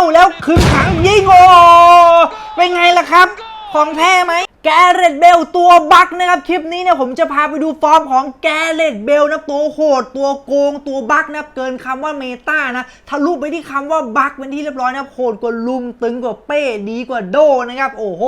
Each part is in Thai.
ลแล้วคึงขังยิงโอเป็นไงล่ะครับ ของแท้ไหมแกเรตเบลตัวบักนะครับ คลิปนี้เนี่ยผมจะพาไปดูฟอร์มของแกเรตเบลนะตัวโหด ตัวโกง ตัวบักนะเกินคำว่าเมตานะทะลุไปที่คำว่าบักเป็นที่เรียบร้อยนะครับโหดกว่าลุมตึงกว่าเป้ดีกว่าโดนะครับ โอ้โห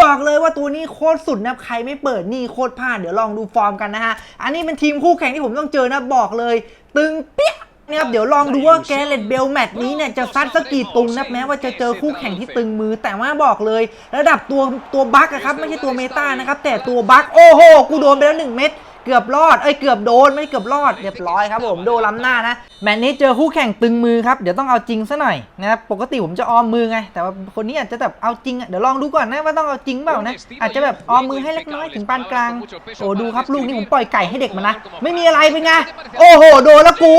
บอกเลยว่าตัวนี้โคตรสุดนะใครไม่เปิดนี่โคตรพลาดเดี๋ยวลองดูฟอร์มกันนะฮะอันนี้เป็นทีมคู่แข่งที่ผมต้องเจอนะบอกเลย ตึงเปี้ย นะครับเดี๋ยวลองดูว่าแกเลตเบลแมตช์นี้เนี่ยจะซัดสักกี่ตุงนะแม้ว่าจะเจอคู่แข่งที่ตึงมือ แต่ว่าบอกเลย ระดับตัวตัวบั๊กอะครับไม่ใช่ตัวเมตานะครับแต่ตัวบั๊กโอ้โหกูโดนไปแล้วหนึ่งเม็ด เกือบรอดเอ้ยเกือบโดนไม่เกือบรอดเรียบร้อยครับผมโดนล้ำหน้านะแมตช์นี้เจอคู่แข่งตึงมือครับเดี๋ยวต้องเอาจริงซะหน่อยนะครับปกติผมจะออมมือไง แต่ว่าคนนี้อาจจะแบบเอาจริงอะเดี๋ยวลองดูก่อนนะว่าต้องเอาจริงเปล่านะอาจจะแบบออมมือให้เล็กน้อยถึงปานกลางโอ้ดูครับลูกนี้ผมปล่อยไก่ให้เด็กมานะไม่มีอะไรเป็นไงโอ้โหโดนแล้วกู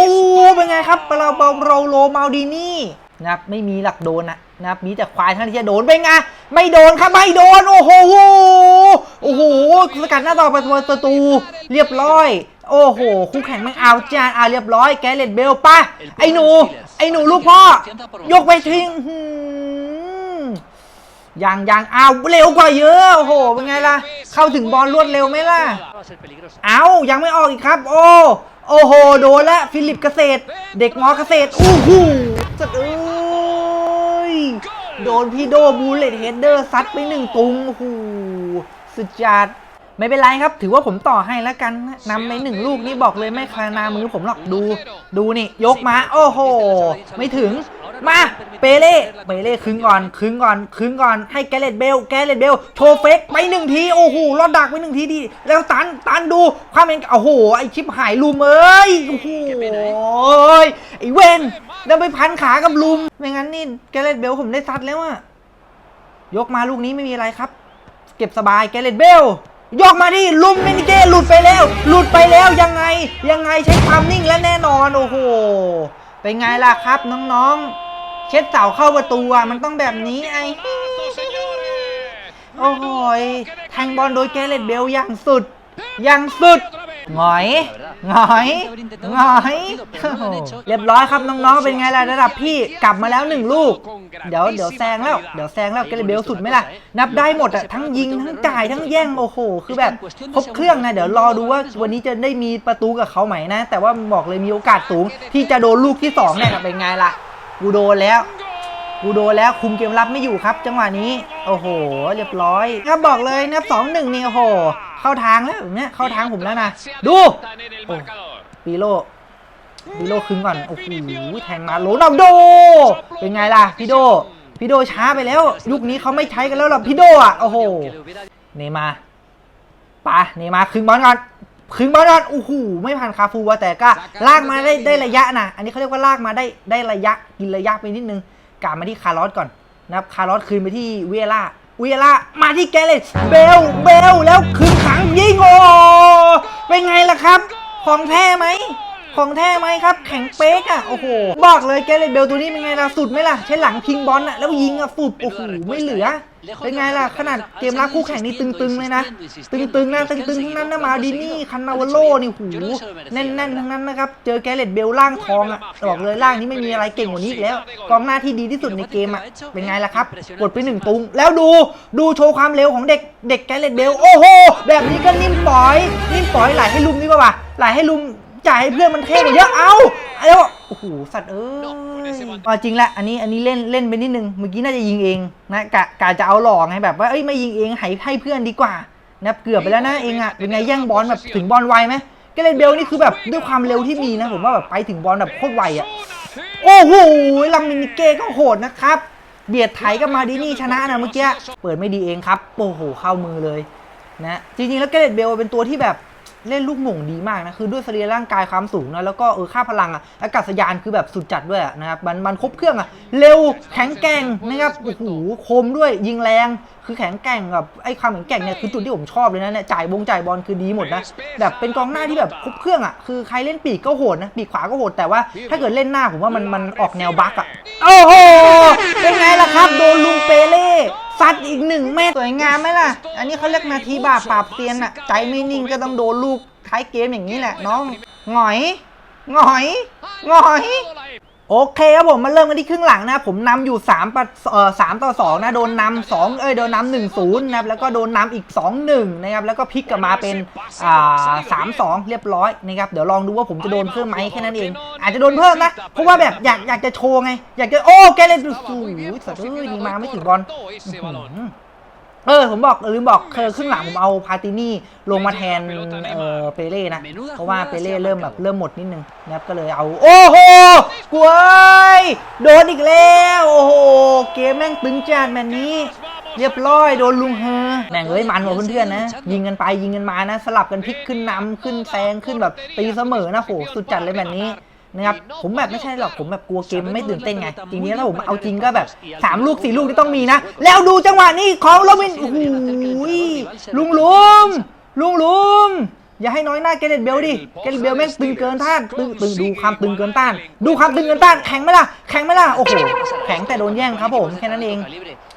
เป็นไงครับเราเบาเราโลมาดีนี่นะครับไม่มีหลักโดนนะ นะครับมีแต่ควายท่านั้นที่จะโดนเป็นไงไม่โดนครับไม่โดนโอ้โหโอ้โหสกัดหน้าต่อประตูประตูเรียบร้อย โอ้โห คู่แข่งไม่เอาจานอะเรียบร้อยแกเลตเบลป่ะไอ้หนู ไอ้หนูลูกพ่อ ยกไปทิ้งยังยังเอาเร็วกว่าเยอะโอ้โหเป็นไงล่ะ เข้าถึงบอลรวดเร็วไหมล่ะ เอายังไม่ออกอีกครับ โอ้โอ้โห โดนละฟิลิปเกษตร เด็กมอเกษตรอู้หูสุดเอ้ ย โดนพี่โดบูเลตเฮดเดอร์ซัดไปหนึ่งตุงหูสุดจัดไม่เป็นไรครับ ถือว่าผมต่อให้แล้วกันนะนำไปหนึ่งลูกนี่บอกเลยไม่คลานามือผมหรอกดู ดูนี่ ยกมา โอ้โห ไม่ถึง มา เปเล่เปเล่คึงก่อนคึงก่อนคึงก่อนให้แกเลตเบลแกเลตเบลโชว์เฟกไปหนึ่งทีโอ้โหรอดดักไปหนึ่งทีดี แล้วตันตันดูความเป็นโอ้โหไอชิปหายลุมเอ้ยโอ้โหไอเวนแล้วไปพันขากับลุมไม่งั้นนี่แกเลตเบลผมได้ซัดแล้วอะยกมาลูกนี้ไม่มีอะไรครับ เก็บสบายแกเลตเบลยกมาที่ลุมมินิเกหลุดไปแล้ว หลุดไปแล้วยังไงยังไงใช้ความนิ่งและแน่นอนโอ้โหเป็นไงล่ะครับน้องๆ เช็ดเสาเข้าประตูอะมันต้องแบบนี้ไอ้โอ้โหยแทงบอลโดยแกเรตเบลอย่างสุด อย่างสุดหงอยหงอยหงอยโอ้โหเรียบร้อยครับน้องๆ เป็นไงล่ะระดับพี่กลับมาแล้วหนึ่งลูก เดี๋ยวเดี๋ยวแซงแล้ว เดี๋ยวแซงแล้วแกเรตเบลสุดไหมล่ะ นับได้หมดอะทั้งยิงทั้งจ่ายทั้งแย่งโอ้โห คือแบบครบเครื่องนะ เดี๋ยวรอดูว่าวันนี้จะได้มีประตูกับเขาไหมนะ แต่ว่าบอกเลยมีโอกาสสูงที่จะโดนลูกที่สองเนี่ยเป็นไงล่ะ กูโดนแล้ว กูโดนแล้วคุมเกมรับไม่อยู่ครับ จังหวะนี้ โอ้โห เรียบร้อยครับบอกเลยนะครับสองหนึ่งนี่โอ้โห เข้าทางแล้วเนี้ยเข้าทางผมแล้วนะ ดูโอ้ปีโลปีโลคึงก่อน โอ้โห แทงมาโรนัลโด เป็นไงล่ะพี่โด พี่โดช้าไปแล้ว ยุคนี้เขาไม่ใช้กันแล้วหรอกพี่โดอะ โอ้โห เนมาปะเนมาคึงบอลก่อน คึงบอลก่อนโอ้โหไม่ผ่านคาฟูวะแต่ก็ลากมาได้ได้ระยะนะอันนี้เขาเรียกว่าลากมาได้ได้ระยะกินระยะไปนิดนึงกลับมาที่คาร์ลอสก่อนนะครับคาร์ลอสคืนไปที่เวล่าเวล่ามาที่แกเลตเบลเบลแล้วคืนขังยิงโอ้เป็นไงล่ะครับ ของแท้ไหม ของแท้ไหมครับ แข็งเป๊กอะ โอ้โห บอกเลยแกเลตเบลตัวนี้เป็นไงล่ะ สุดไหมล่ะ ใช้หลังพิงบอลอะ แล้วยิงอะฟุบโอ้โห ไม่เหลือ เป็นไงล่ะ ขนาดเกมรับคู่แข่งนี่ตึงๆเลยนะ ตึงๆนะ ตึงๆ ทั้งนั้นนะมาดินี่ คันนาวโลนี่หู แน่นๆ ทั้งนั้นนะครับ เจอแกเลตเบลล่างทองอะ บอกเลยล่างนี้ไม่มีอะไรเก่งกว่านี้อีกแล้ว กองหน้าที่ดีที่สุดในเกมอะ เป็นไงล่ะครับ กดไปหนึ่งตุงแล้วดู ดูโชว์ความเร็วของเด็ก เด็กแกเลตเบล โอ้โห แบบนี้ก็นิ่มปล่อย นิ่มปล่อยไหลให้ลุมนี่ป่ะวะไหลให้ลุม จ่ายให้เพื่อนมันเท่กว่าเยอะเอ้าแล้วโอ้โหสัตว์เอ้ยเอาจริงละอันนี้อันนี้เล่นเล่นไปนิดนึงเมื่อกี้น่าจะยิงเองนะกะกะจะเอาหลอกไงแบบว่าเอ้ยไม่ยิงเองให้ให้เพื่อนดีกว่านะครับเกือบไปแล้วนะเองอะเป็นไงแย่งบอลแบบถึงบอลไวไหมเกเรตเบลนี่คือแบบด้วยความเร็วที่มีนะผมว่าแบบไปถึงบอลแบบโคตรไวอะโอ้โหลามินิเก้ก็โหดนะครับ เบียดไถกับมาดินี่ชนะนะเมื่อกี้เปิดไม่ดีเองครับโอ้โหเข้ามือเลยนะจริงๆแล้วเกเรตเบลเป็นตัวที่แบบ เล่นลูกหม่งดีมากนะคือด้วยสรีระร่างกายความสูงนะแล้วก็เออค่าพลังอะอากาศยานคือแบบสุดจัดด้วยนะครับมันมันครบเครื่องอะเร็วแข็งแกร่งนะครับโอ้โหคมด้วยยิงแรงคือแข็งแกร่งแบบไอ้ความแข็งแกร่งเนี่ยคือจุดที่ผมชอบเลยนะเนี่ยจ่ายบงจ่ายบอลคือดีหมดนะแบบเป็นกองหน้าที่แบบครบเครื่องอะคือใครเล่นปีกก็โหดนะปีกขวาก็โหดแต่ว่าถ้าเกิดเล่นหน้าผมว่ามันมันออกแนวบั๊กอะโอ้โหเป็นไงล่ะครับ โดนลุงเปเล่ซัดอีกหนึ่งแม่สวยงามไหมล่ะ อันนี้เขาเรียกนาทีบาปปราบเซียนอะใจไม่นิ่งก็ต้องโดนลูกท้ายเกมอย่างนี้แหละน้องหงอยหงอยหงอย โอเคครับผมมาเริ่มกันที่ครึ่งหลังนะครับผมนำอยู่3ปะเอ่อสามต่อ2นะโดนนำสองเอ้ยโดนนำหนึ่งศูนย์นะครับแล้วก็โดนนำอีก 2 1นะครับแล้วก็พลิกกลับมาเป็นอ่าสามสองเรียบร้อยนะครับเดี๋ยวลองดูว่าผมจะโดนเพิ่มไหมแค่นั้นเอง อาจจะโดนเพิ่มนะเพราะว่าแบบอยากอยากจะโชว์ไง อยากจะโอ้แกเลยดูสูสัตว์เอ้ยนี่มาไม่ถึงบอล เออผมบอกลืมบอกเคยครึ่งหลังผมเอาพาตินี่ลงมาแทนเออเปเล่นะเพราะว่าเปเล่เริ่มแบบเริ่มหมดนิดนึงนะครับก็เลยเอาโอ้โหกล้วยโดนอีกแล้วโอ้โหเกมแม่งตึงจัดแมนนี้เรียบร้อยโดนลุงเฮอแม่งเอ้ยมันกว่าเพื่อนๆนะ ยิงกันไปยิงกันมานะ สลับกันพลิกขึ้นนำขึ้นแซงขึ้นแบบตีเสมอนะโหสุดจัดเลยแบบนี้ นะครับผมแบบไม่ใช่หรอกผมแบบกลัวเกมมันไม่ตื่นเต้นไงจริงๆแล้วผมเอาจริงก็แบบสามลูกสี่ลูกที่ต้องมีนะ แล้วดูจังหวะนี้ของโรบินโอ้โหลุงลุมลุงลุมอย่าให้น้อยหน้าเกเรตเบลดิเกเรตเบลแม่งตึงเกินต้านตึงตึงดูความตึงเกินต้าน ดูความตึงเกินต้านแข็งไหมล่ะแข็งไหมล่ะโอ้โหแข็งแต่โดนแย่งครับผมแค่นั้นเอง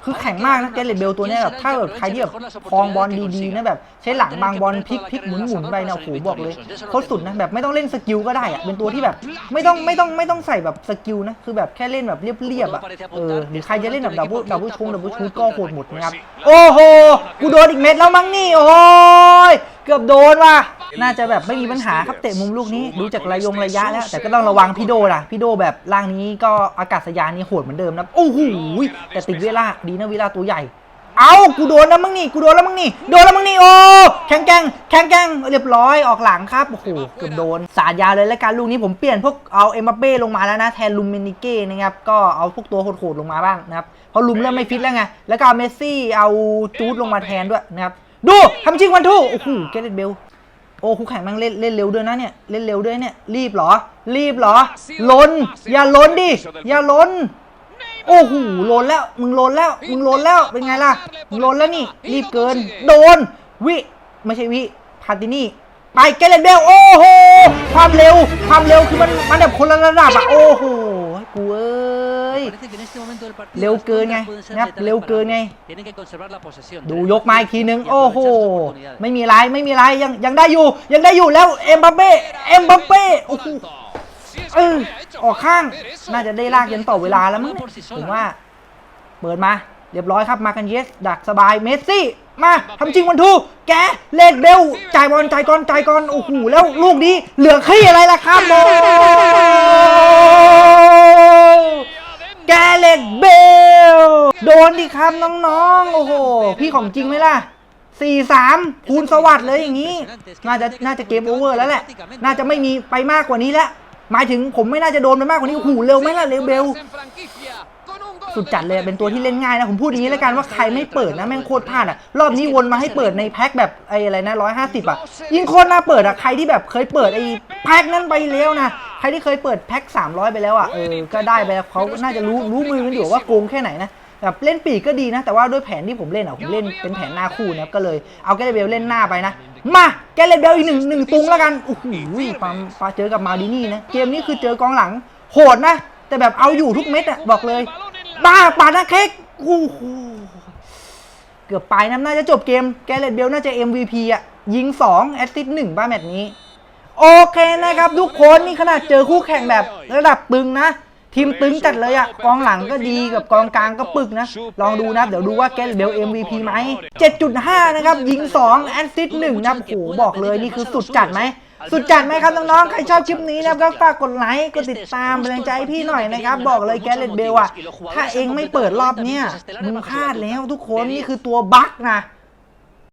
คือแข็งมากนะเกเรตเบลตัวเนี้ยแบบถ้าแบบใครที่แบบคลองบอลดีๆนะแบบใช้หลังบางบอลพลิกพลิกหมุนหมุนไปนะโอ้โหบอกเลยโคตรสุดนะแบบไม่ต้องเล่นสกิลก็ได้อะเป็นตัวที่แบบไม่ต้องไม่ต้องไม่ต้องใส่แบบสกิลนะคือแบบแค่เล่นแบบเรียบๆอะเออหรือใครจะเล่นแบบดับเบิลดับเบิลชงดับเบิลชูก็โหดหมดนะครับโอ้โหกูโดนอีกเม็ดแล้วมั้งนี่โอ้ย เกือบโดนว่ะ น่าจะแบบไม่มีปัญหาครับเตะมุมลูกนี้ ดูจากระยงระยะแล้ว แต่ก็ต้องระวังพี่โดนะพี่โดแบบร่างนี้ก็อากาศยานนี่โหดเหมือนเดิมนะ โอ้โหแต่ติดเวลาดีนะเวลาตัวใหญ่ เอากูโดนแล้วมั้งนี่ กูโดนแล้วมั้งนี่ โดนแล้วมั้งนี่ โอ้ แข็งแกร่งแข็งแกร่งเรียบร้อย ออกหลังครับ โอ้โห เกือบโดน สาดยาเลยแล้วการลูกนี้ผมเปลี่ยนพวกเอาเอ็มบัปเป้ลงมาแล้วนะ แทนลุมเมนิเก้นะครับ ก็เอาพวกตัวโหดๆลงมาบ้างนะครับ เพราะลุมเริ่มไม่ฟิตแล้วไง แล้วก็เอาเมสซี่ เอาจูดลงมาแทนด้วยนะครับ ดูทำจริงวันทูโอ้โหเกเรตเบลโอ้คู่แข่งแม่งเล่นเล่นเร็วด้วยนะเนี่ยเล่นเร็วด้วยเนี่ยรีบเหรอ รีบเหรอล้น อย่าล้นดิอย่าล้น โอ้โหโลนแล้วมึงโลนแล้วมึงโลนแล้วเป็นไงล่ะมึงโลนแล้วนี่ รีบเกิน โดน วิไม่ใช่วิพาตินี่ไปเกเรนเบลโอ้โหความเร็วความเร็วคือมันมันแบบคนละระดับอะโอ้โหกูเอ้ เร็วเกินไงนะครับเร็วเกินไง ดูยกมาอีกทีนึง โอ้โห ไม่มีไรไม่มีไรยังยังได้อยู่ ยังได้อยู่แล้วเอ็มบัปเป้เอ็มบัปเป้โอ้โหเออออกข้าง น่าจะได้ลากยันต่อเวลาแล้วมั้งเนี่ยผมว่า เปิดมา เรียบร้อยครับ มากันเยส ดักสบาย เมสซี่ มาทำจริงวันทู แกเลดเบลจ่ายบอลจ่ายก่อนจ่ายก่อน โอ้โห แล้วลูกนี้ เหลือขี้อะไรล่ะครับโมแกเบล โดนดิครับน้องๆ โอ้โห พี่ของจริงไหมล่ะ4-3คูณสวัสด์เลยอย่างนี้ น่าจะน่าจะเกมโอเวอร์แล้วแหละ น่าจะไม่มีไปมากกว่านี้แล้ว หมายถึงผมไม่น่าจะโดนไปมากกว่านี้โอ้โหเร็วไหมล่ะเร็วเบลสุดจัดเลยเป็นตัวที่เล่นง่ายนะ ผมพูดอย่างนี้แล้วกันว่าใครไม่เปิดนะ แม่งโคตรพลาดอะ รอบนี้วนมาให้เปิดในแพ็คแบบไอ้อะไรนะร้อยห้าสิบอะ ยิ่งโคตรน่าเปิดอะ ใครที่แบบเคยเปิดไอ้แพ็คนั้นไปแล้วนะ ครที่เคยเปิดแพ็ค300 ไปแล้วอะเออก็ได้ไปแล้วเขาน่าจะรู้รู้มือกันอยู่ว่าโกงแค่ไหนนะแบบเล่นปีกก็ดีนะ แต่ว่าด้วยแผนที่ผมเล่นอะผมเล่นเป็นแผนหน้าคู่นะก็เลยเอาแกเรเบลเล่นหน้าไปนะ มาแกเรเบลอีกหนึ่งหนึ่งตุงแล้วกันโอ้โหปามปาเจอกับมาดินี่นะเกมนี้คือเจอกองหลังโหดนะ แต่แบบเอาอยู่ทุกเม็ดอะบอกเลยบ้าปาดนะเค้กโอ้โหเกือบไปนะน่าจะจบเกมแกเรตเบลน่าจะ MVP อะยิง2แอสซิสต์1บ้าแมตช์นี้ โอเคนะครับทุกคนนี่ขนาดเจอคู่แข่งแบบระดับตึงนะ ทีมตึงจัดเลยอะกองหลังก็ดีกับกองกลางก็ปึกนะ ลองดูนะ เดี๋ยวดูว่าแกเบล MVP ไหม 7.5 นะครับ ยิง 2 แอสซิสต์1นะโอ้โหบอกเลยนี่คือสุดจัดไหมสุดจัดไหมครับน้องๆ ใครชอบคลิปนี้นะครับก็ฝากกดไลค์ กดติดตามเป็นกำลังใจพี่หน่อยนะครับ บอกเลยแกเลตเบลอะถ้าเองไม่เปิดรอบเนี้ยมึงพลาดแล้วทุกคนนี่คือตัวบั๊กนะ